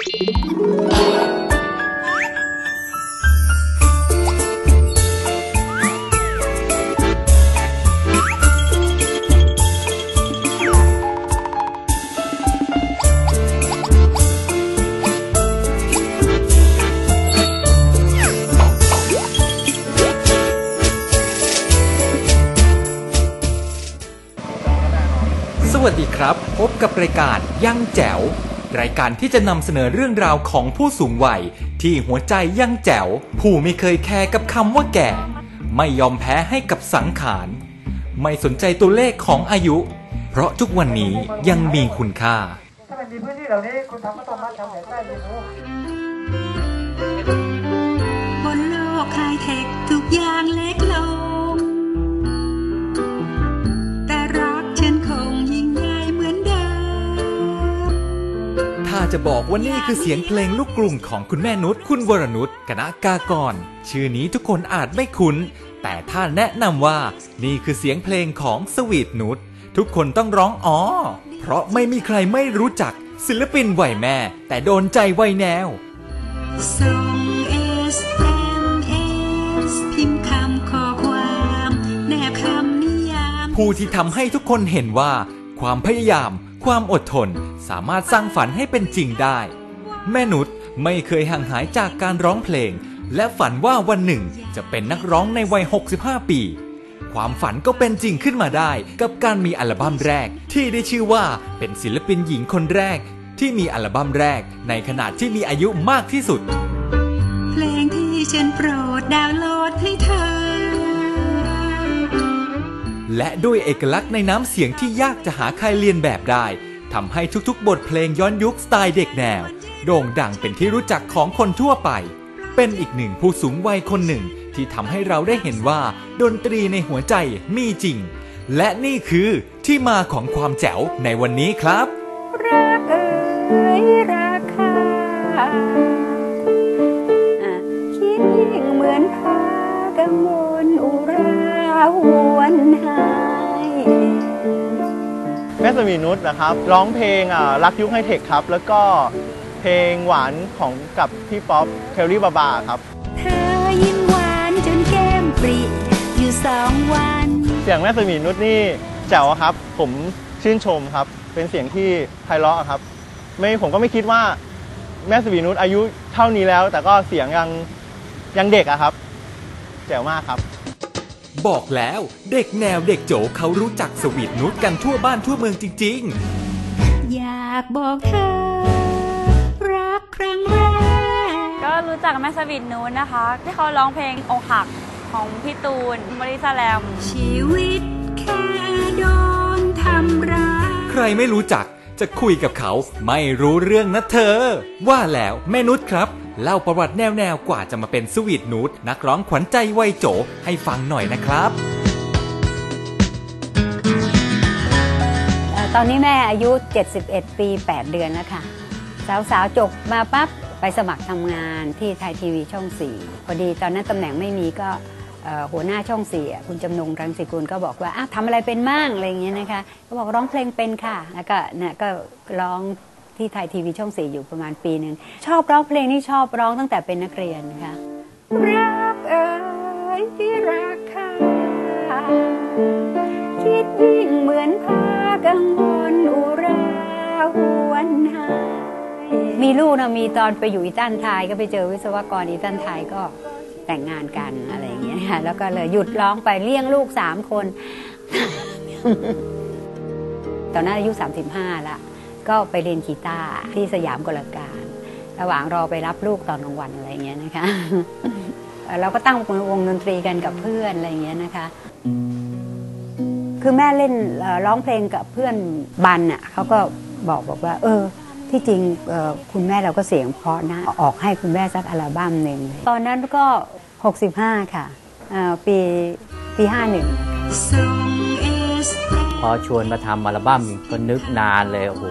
สวัสดีครับ พบกับรายการยังแจ๋ว รายการที่จะนำเสนอเรื่องราวของผู้สูงวัย ที่หัวใจยังแจ๋ว ผู้ไม่เคยแคร์กับคำว่าแก่ ไม่ยอมแพ้ให้กับสังขาร ไม่สนใจตัวเลขของอายุ เพราะทุกวันนี้ยังมีคุณค่า ถ้ามันมีพื้นที่เหล่านี้คุณทำก็ต้องมาทำแผนได้เรียบนโลกไฮเทคทุกอย่างเล็กลง จะบอกว่านี่คือเสียงเพลงลูกกรุงของคุณแม่นุชคุณวรนุชกนกากร ชื่อนี้ทุกคนอาจไม่คุ้น แต่ถ้าแนะนำว่านี่คือเสียงเพลงของสวีทนุชทุกคนต้องร้องอ๋อ เพราะไม่มีใครไม่รู้จักศิลปินวัยแม่ แต่โดนใจวัยแนวส่ง SMS พิมพ์คำข้อความแนบคำนิยาม ผู้ที่ทำให้ทุกคนเห็นว่า ความพยายาม ความอดทนสามารถสร้างฝันให้เป็นจริงได้ แม่นุชไม่เคยห่างหายจากการร้องเพลง และฝันว่าวันหนึ่งจะเป็นนักร้องในวัย 65 ปี ความฝันก็เป็นจริงขึ้นมาได้ กับการมีอัลบั้มแรก ที่ได้ชื่อว่าเป็นศิลปินหญิงคนแรก ที่มีอัลบั้มแรก ในขณะที่มีอายุมากที่สุด เพลงที่ฉันโปรดดาวน์โหลดให้เธอ และด้วยเอกลักษณ์ในน้ำเสียงที่ยากจะหาใครเรียนแบบได้ทำให้ทุกๆ บทเพลงย้อนยุคสไตล์เด็กแนว โด่งดังเป็นที่รู้จักของคนทั่วไป เป็นอีกหนึ่งผู้สูงวัยคนหนึ่งที่ทำให้เราได้เห็นว่า ดนตรีในหัวใจมีจริง และนี่คือที่มาของความแจ๋วในวันนี้ครับ รักเอ๋ยราคาคิดยิ่งเหมือนพากังวล สมีนุชนะครับ ร้องเพลงอ่ารักยุคไฮเทคครับ แล้วก็เพลงหวานของกับพี่ป๊อปเคลลี่บาบาครับ เธอยิ้มหวานจนแก้มปริอยู่สองวัน เสียงแม่สมีนุชนี่แจ๋วครับ ผมชื่นชมครับ เป็นเสียงที่ไพเราะครับ ไม่ผมก็ไม่คิดว่าแม่สมีนุชอายุเท่านี้แล้ว แต่ก็เสียงยังยังเด็กอะครับ แจ๋วมากครับ บอกแล้วเด็กแนวเด็กโจเขารู้จักสวีทนุชกันทั่วบ้านทั่วเมืองจริง ๆ อยากบอกเธอ รักครั้งแรก ก็รู้จักแม่สวินนูนนะคะ ที่เขาร้องเพลงอกหักของพี่ตูนบริสแลม ชีวิตแค่โดนทำร้าย ใครไม่รู้จักจะคุยกับเขาไม่รู้เรื่องนะเธอ ว่าแล้วแม่นุชครับ เล่าประวัติแนวๆกว่าจะมาเป็นสวีทนุชนักร้องขวัญใจวัยโจให้ฟังหน่อยนะครับตอนนี้แม่อายุ 71 ปี 8 เดือนแล้วค่ะ สาวๆ จบมาปั๊บไปสมัครทำงานที่ไทยทีวีช่อง 4 พอดีตอนนั้นตำแหน่งไม่มีก็หัวหน้าช่อง4อ่คุณจำนงรังสิกุลก็บอกว่าทำอะไรเป็นมั่งอะไรอย่างเงี้ยนะคะ ก็บอกร้องเพลงเป็นค่ะ แล้วก็เนี่ยก็ร้อง ที่ไทยทีวีช่อง4อยู่ประมาณปีหนึ่งชอบร้องเพลงนี่ชอบร้องตั้งแต่เป็นนักเรียนค่ะรักเอ่ยที่ราคาคิดยิ่งเหมือนพากังวลอุราหวนหายมีลูกนะมีตอนไปอยู่อีตันไทยก็ไปเจอวิศวกรอีตันไทยก็แต่งงานกันอะไรอย่างเงี้ยค่ะแล้วก็เลยหยุดร้องไปเลี้ยงลูกสามคน ตอนนั้นอายุ 35ละ ก็ไปเรียนกีตาร์ที่สยามกลการ ระหว่างรอไปรับลูกตอนกลางวันอะไรเงี้ยนะคะ เราก็ตั้งวงดนตรีกันกับเพื่อนอะไรเงี้ยนะคะคือแม่เล่นร้องเพลงกับเพื่อนบันอะเขาก็บอกบอกว่า เออ ที่จริงคุณแม่เราก็เสียงเพราะนะ ออกให้คุณแม่สักอัลบั้มหนึ่งตอนนั้นก็ 65 ค่ะเอ่อปีปี 51 พอชวนมาทำอัลบั้มก็นึกนานเลยโอ้โห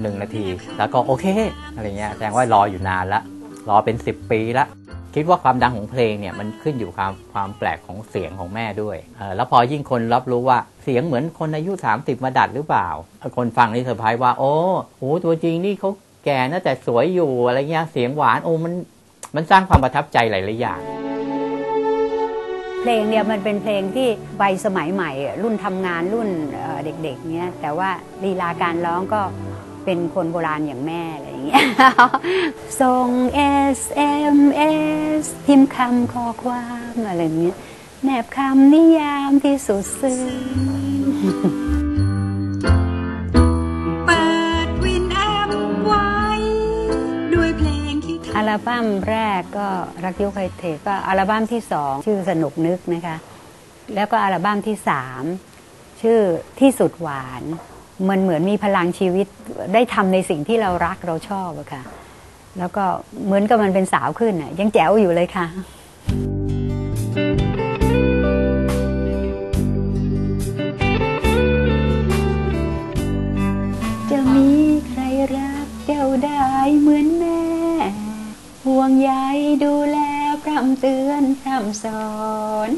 หนึ่งนาที แล้วก็โอเคอะไรเงี้ยแสดงว่ารออยู่นานละรอเป็น 10 ปีละคิดว่าความดังของเพลงเนี่ยมันขึ้นอยู่ความความแปลกของเสียงของแม่ด้วย แล้วพอยิ่งคนรับรู้ว่าเสียงเหมือนคนอายุ 30 มาดัดหรือเปล่า คนฟังนี่เซอร์ไพรส์ว่า โอ้โหตัวจริงนี่เขาแก่นะแต่สวยอยู่อะไรเงี้ยเสียงหวานโอ้มันมันสร้างความประทับใจหลายๆอย่าง เพลงเนี่ยมันเป็นเพลงที่วัยสมัยใหม่ รุ่นทำงานรุ่นเอ่อเด็กๆเนี่ยแต่ว่าลีลาการร้องก็เป็นคนโบราณอย่างแม่อะไรอย่างเงี้ยส่ง SMS พิมพ์คำข้อความอะไรอย่างเงี้ยแนบคำนิยามที่สุดซึ้ง อัลบั้มแรกก็รักยุคไฮเทคก็อัลบั้มที่สองชื่อสนุกนึกนะคะ แล้วก็อัลบั้มที่สามชื่อที่สุดหวานมันเหมือนมีพลังชีวิตได้ทำในสิ่งที่เรารักเราชอบอะค่ะ แล้วก็เหมือนกับมันเป็นสาวขึ้นอะยังแจ๋วอยู่เลยค่ะจะมีใครรักเจ้าได้เหมือน ห่วงใยดูแลพร่ำเตือนพร่ำสอน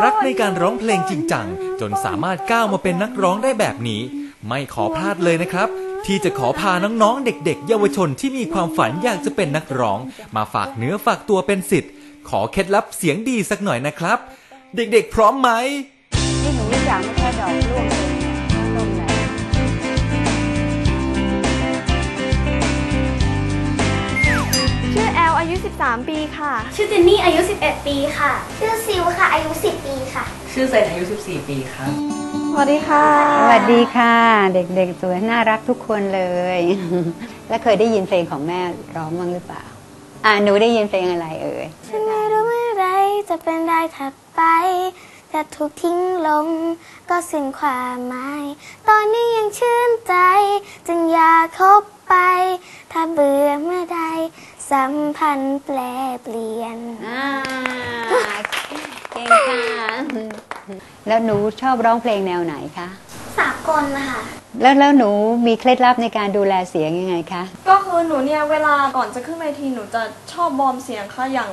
รักในการร้องเพลงจริงจัง จนสามารถก้าวมาเป็นนักร้องได้แบบนี้ ไม่ขอพลาดเลยนะครับ ที่จะขอพาน้องๆ เด็ก ๆ เยาวชนที่มีความฝันอยากจะเป็นนักร้อง มาฝากเนื้อฝากตัวเป็นสิทธิ์ขอเคล็ดลับเสียงดีสักหน่อยนะครับ เด็กๆ พร้อมไหมนี่หนูรู้จักไม่ใช่ดอกร่วงเลย อแอลอายุ 13 ปีค่ะ ชื่อเจนนี่อายุ 11 ปีค่ะ ชื่อซิวค่ะ อายุ 10 ปีค่ะ ชื่อเซนอายุ 14 ปีครับ สวัสดีค่ะ สวัสดีค่ะ เด็กๆ สวยน่ารักทุกคนเลย แล้วเคยได้ยินเพลงของแม่ร้องบ้างหรือเปล่า อ่าหนูได้ยินเพลงอะไรเอ่ยฉันไม่รู้เมื่อไรจะเป็นได้ถัดไปจะถูกทิ้งลงก็สิ้นความหมาย ตอนนี้ยังชื่นใจ จึงอยากคบไป ถ้าเบื่อเมื่อใด สัมพันธ์แปลเปลี่ยน อ่าเก่งค่ะแล้วหนูชอบร้องเพลงแนวไหนคะ สากลนะคะ แล้วแล้วหนูมีเคล็ดลับในการดูแลเสียงยังไงคะ ก็คือหนูเนี่ยเวลาก่อนจะขึ้นเวทีหนูจะชอบวอร์มเสียงค่ะอย่าง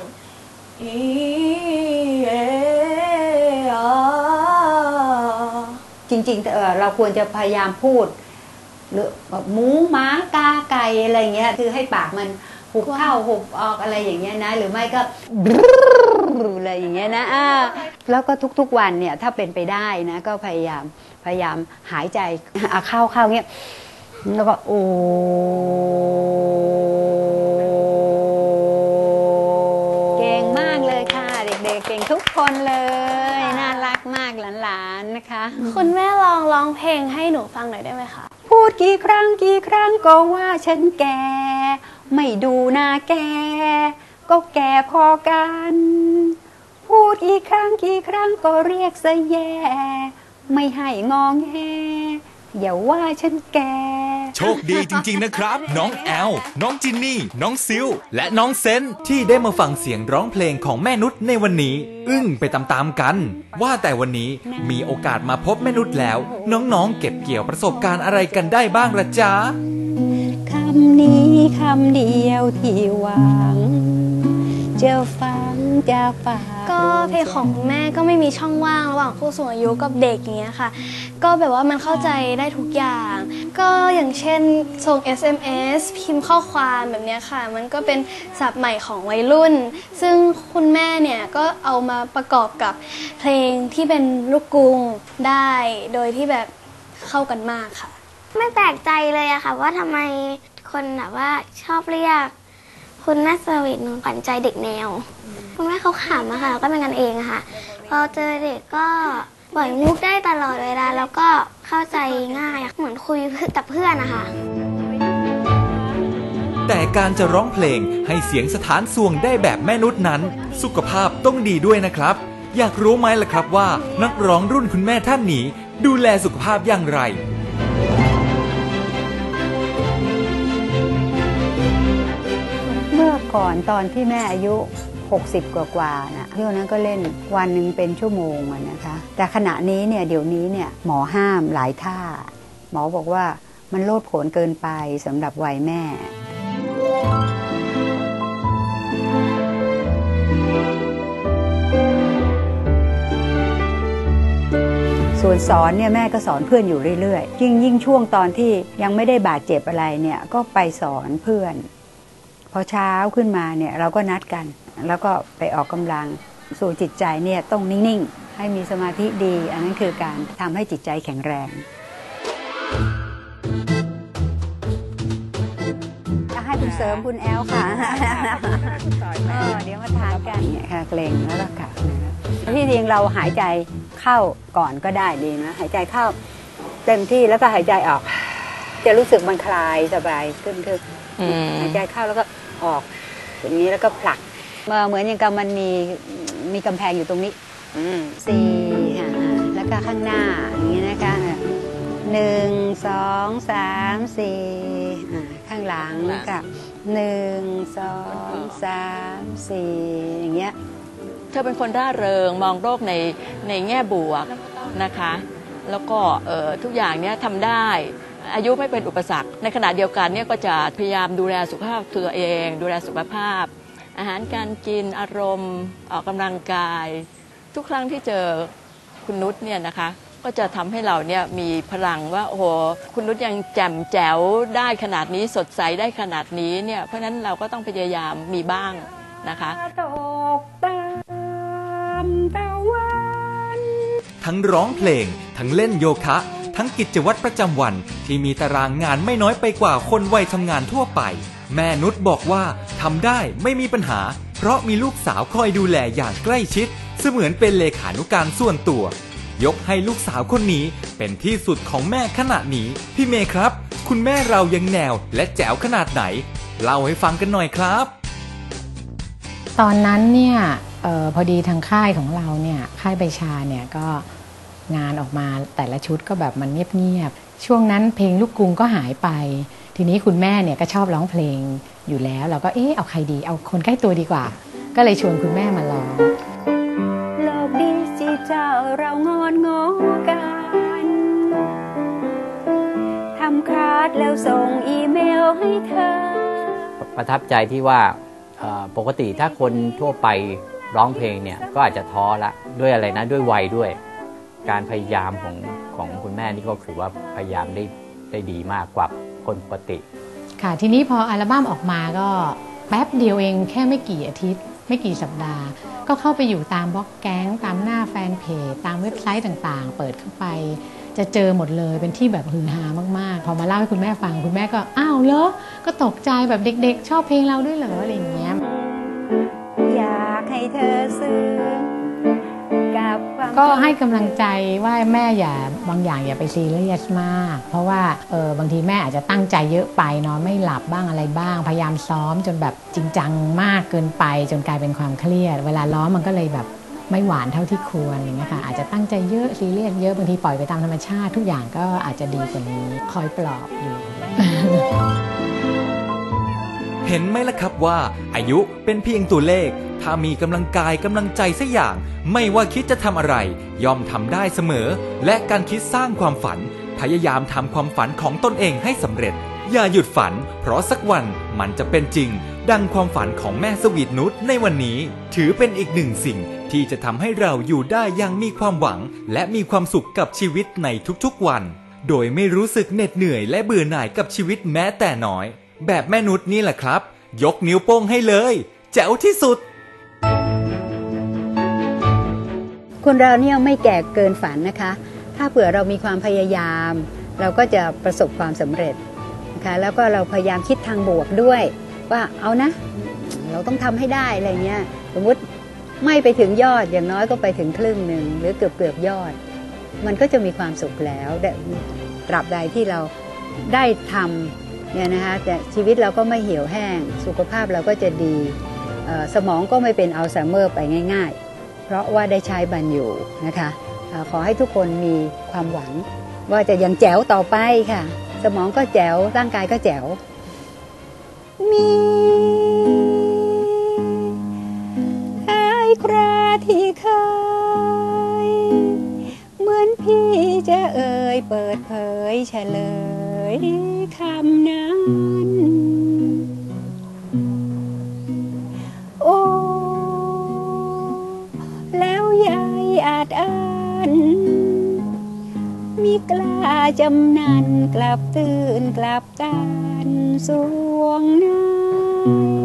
อีเออาจริงๆเอ่อเราควรจะพยายามพูด หรือแบบหมูหมากาไก่อะไรเงี้ยคือให้ปากมัน หุบเข้าหุบออกอะไรอย่างเงี้ยนะ หรือไม่ก็อะไรอย่างเงี้ยนะอ่าแล้วก็ทุกๆวันเนี่ยถ้าเป็นไปได้นะก็พยายามพยายามหายใจอะเข้าเข้าเงี้ยแล้วก็โอ้เก่งมากเลยค่ะ เด็กๆเก่งทุกคนเลยน่ารักมากหลานๆนะคะ คุณแม่ลองร้องเพลงให้หนูฟังหน่อยได้ไหมคะ พูดกี่ครั้งกี่ครั้งก็ว่าฉันแก่ ไม่ดูหน้าแก ก็แกพอกัน พูดกี่ครั้งกี่ครั้งก็เรียกซะแย่ ไม่ให้งองแงอย่าว่าฉันแก โชคดีจริง ๆ นะครับ น้องแอล น้องจินนี่ น้องซิล และน้องเซนที่ได้มาฟังเสียงร้องเพลงของแม่นุชในวันนี้ อึ้งไปตามๆกัน ว่าแต่วันนี้มีโอกาสมาพบแม่นุชแล้ว น้องๆเก็บเกี่ยวประสบการณ์อะไรกันได้บ้างละจ๊ะำนี้คำเดียวที่หวังจะฟังจากปากก็เพลงของคุณแม่ก็ไม่มีช่องว่างระหว่างผู้สูงอายุกับเด็กอย่างเงี้ยค่ะ ก็แบบว่ามันเข้าใจได้ทุกอย่าง ก็อย่างเช่นส่ง SMS พิมพ์ข้อความแบบเนี้ยค่ะ มันก็เป็นศัพท์ใหม่ของวัยรุ่น ซึ่งคุณแม่เนี่ยก็เอามาประกอบกับเพลงที่เป็นลูกกรุงได้โดยที่แบบเข้ากันมากค่ะ ไม่แปลกใจเลยอะค่ะว่าทำไม คนแบบว่าชอบเรียก คุณนัสวิทย์ขวัญใจเด็กแนว คุณแม่เขาขำอะค่ะแล้วก็เป็นกันเองอะค่ะพอเจอเด็กก็ปล่อยมุกได้ตลอดเวลาแล้วก็เข้าใจง่ายอะเหมือนคุยกับเพื่อนนะคะ แต่การจะร้องเพลงให้เสียงสถานสวงได้แบบแม่นุชนั้น สุขภาพต้องดีด้วยนะครับ อยากรู้ไหมล่ะครับว่า นักร้องรุ่นคุณแม่ท่านนี้ ดูแลสุขภาพอย่างไร ก่อนตอนที่แม่อายุ 60 กว่ากว่านะเที่ยวนั้นก็เล่นวันหนึ่งเป็นชั่วโมงนะคะ แต่ขณะนี้เนี่ยเดี๋ยวนี้เนี่ยหมอห้ามหลายท่า หมอบอกว่ามันโลดโผนเกินไปสำหรับวัยแม่ส่วนสอนเนี่ยแม่ก็สอนเพื่อนอยู่เรื่อยๆยิ่งยิ่งช่วงตอนที่ยังไม่ได้บาดเจ็บอะไรเนี่ยก็ไปสอนเพื่อน พอเช้าขึ้นมาเนี่ยเราก็นัดกัน แล้วก็ไปออกกำลังสู่จิตใจเนี่ยต้องนิ่งๆ ให้มีสมาธิดี อันนั้นคือการทำให้จิตใจแข็งแรงจะให้คุณเสริมคุณแอลค่ะเออเดี๋ยวมาทานกันเนี่ยค่ะเกรงแล้วก็กลับนะครับที่จริงเราหายใจเข้าก่อนก็ได้ดีนะหายใจเข้าเต็มที่แล้วก็หายใจออก จะรู้สึกมันคลายสบายขึ้นคืออืม หายใจเข้าแล้วก็ออก อย่างนี้แล้วก็ผลักเมื่อเหมือนอย่างกับมันมีมีกำแพงอยู่ตรงนี้สี่ค่ะอ่าแล้วก็ข้างหน้าอย่างนี้นะคะหนึ่งสองสามสี่อ่าข้างหลังแล้วก็หนึ่งสองสามสี่อย่างเงี้ยเธอเป็นคนร่าเริงมองโลกในในแง่บวกนะคะ แล้วก็เอ่อทุกอย่างเนี้ยทำได้ อายุไม่เป็นอุปสรรค ในขณะเดียวกันเนี่ยก็จะพยายามดูแลสุขภาพตัวเอง ดูแลสุขภาพ อาหารการกินอารมณ์ออกกำลังกาย ทุกครั้งที่เจอคุณนุชเนี่ยนะคะก็จะทำให้เราเนี่ยมีพลังว่าโอ้โหคุณนุชยังแจ่มแจ๋วได้ขนาดนี้สดใสได้ขนาดนี้เนี่ยเพราะฉะนั้นเราก็ต้องพยายามมีบ้างนะคะตกตามตะวันทั้งร้องเพลงทั้งเล่นโยคะ ทั้งกิจวัตรประจำวันที่มีตารางงานไม่น้อยไปกว่าคนวัยทำงานทั่วไป แม่นุชบอกว่าทำได้ไม่มีปัญหา เพราะมีลูกสาวคอยดูแลอย่างใกล้ชิด เสมือนเป็นเลขานุการส่วนตัว ยกให้ลูกสาวคนนี้เป็นที่สุดของแม่ขนาดนี้ พี่เมย์ครับ คุณแม่เรายังแนวและแจ๋วขนาดไหน เล่าให้ฟังกันหน่อยครับ ตอนนั้นเนี่ยออพอดีทางค่ายของเราเนี่ยค่ายใบชาเนี่ยก็ งานออกมาแต่ละชุดก็แบบมันเงียบๆช่วงนั้นเพลงลูกกรุงก็หายไป ทีนี้คุณแม่เนี่ยก็ชอบร้องเพลงอยู่แล้ว เราก็เอ๊ะเอาใครดีเอาคนใกล้ตัวดีกว่า ก็เลยชวนคุณแม่มาร้องโลกดิจิทัลเรางอนงอกันทำคาร์ดแล้วส่งอีเมลให้เธอ ประทับใจที่ว่าเอ่อปกติถ้าคนทั่วไปร้องเพลงเนี่ยก็อาจจะท้อละด้วยอะไรนะด้วยวัยด้วย การพยายามของของคุณแม่นี่ก็คือว่าพยายามได้ได้ดีมากกว่าคนปกติ ค่ะทีนี้พออัลบั้มออกมาก็แป๊บเดียวเองแค่ไม่กี่อาทิตย์ ไม่กี่สัปดาห์ ก็เข้าไปอยู่ตามบล็อกแก๊งตามหน้าแฟนเพจตามเว็บไซต์ต่างๆ เปิดเข้าไป จะเจอหมดเลยเป็นที่แบบฮือฮามากๆ พอมาเล่าให้คุณแม่ฟังคุณแม่ก็อ้าวเหรอก็ตกใจแบบเด็กๆ ชอบเพลงเราด้วยเหรออะไรอย่างเงี้ยอยากให้เธอซึ้ง กับความก็ให้กำลังใจว่าแม่อย่าบางอย่างอย่าไปซีเรียสมาก เพราะว่าเออบางทีแม่อาจจะตั้งใจเยอะไปนอนไม่หลับบ้างอะไรบ้าง พยายามซ้อมจนแบบจริงจังมากเกินไป จนกลายเป็นความเครียด เวลาร้องมันก็เลยแบบไม่หวานเท่าที่ควรอย่างเงี้ยค่ะอาจจะตั้งใจเยอะซีเรียสเยอะบางทีปล่อยไปตามธรรมชาติทุกอย่างก็อาจจะดีกว่านี้คอยปลอบอยู่เห็นไหมล่ะครับว่าอายุเป็นเพียงตัวเลข ถ้ามีกำลังกายกำลังใจสักอย่าง ไม่ว่าคิดจะทำอะไร ย่อมทำได้เสมอ และการคิดสร้างความฝัน พยายามทำความฝันของตนเองให้สำเร็จ อย่าหยุดฝัน เพราะสักวันมันจะเป็นจริง ดังความฝันของแม่สวีทนุชในวันนี้ ถือเป็นอีกหนึ่งสิ่งที่จะทำให้เราอยู่ได้อย่างมีความหวัง และมีความสุขกับชีวิตในทุกๆวัน โดยไม่รู้สึกเหน็ดเหนื่อยและเบื่อหน่ายกับชีวิตแม้แต่น้อย แบบแม่นุชนี่แหละครับ ยกนิ้วโป้งให้เลย แจ๋วที่สุด คนเราเนี่ยไม่แก่เกินฝันนะคะ ถ้าเผื่อเรามีความพยายาม เราก็จะประสบความสำเร็จนะคะแล้วก็เราพยายามคิดทางบวกด้วย ว่าเอานะ เราต้องทำให้ได้อะไรเงี้ยสมมติไม่ไปถึงยอดอย่างน้อยก็ไปถึงครึ่งหนึ่งหรือเกือบเกือบยอด มันก็จะมีความสุขแล้วแต่ตราบใดที่เราได้ทำเนี่ยนะคะแต่ชีวิตเราก็ไม่เหี่ยวแห้ง สุขภาพเราก็จะดีสมองก็ไม่เป็นอัลไซเมอร์ไปง่าย ๆ เพราะว่าได้ใช้บันอยู่นะคะขอให้ทุกคนมีความหวัง ว่าจะยังแจ๋วต่อไปค่ะ สมองก็แจ๋วร่างกายก็แจ๋ว มีไอ้คราที่เคย เหมือนพี่จะเอ่ยเปิดเผยเฉลยคำนั้น กล้าจำนันกลับตื่นกลับกานสวงน้ำ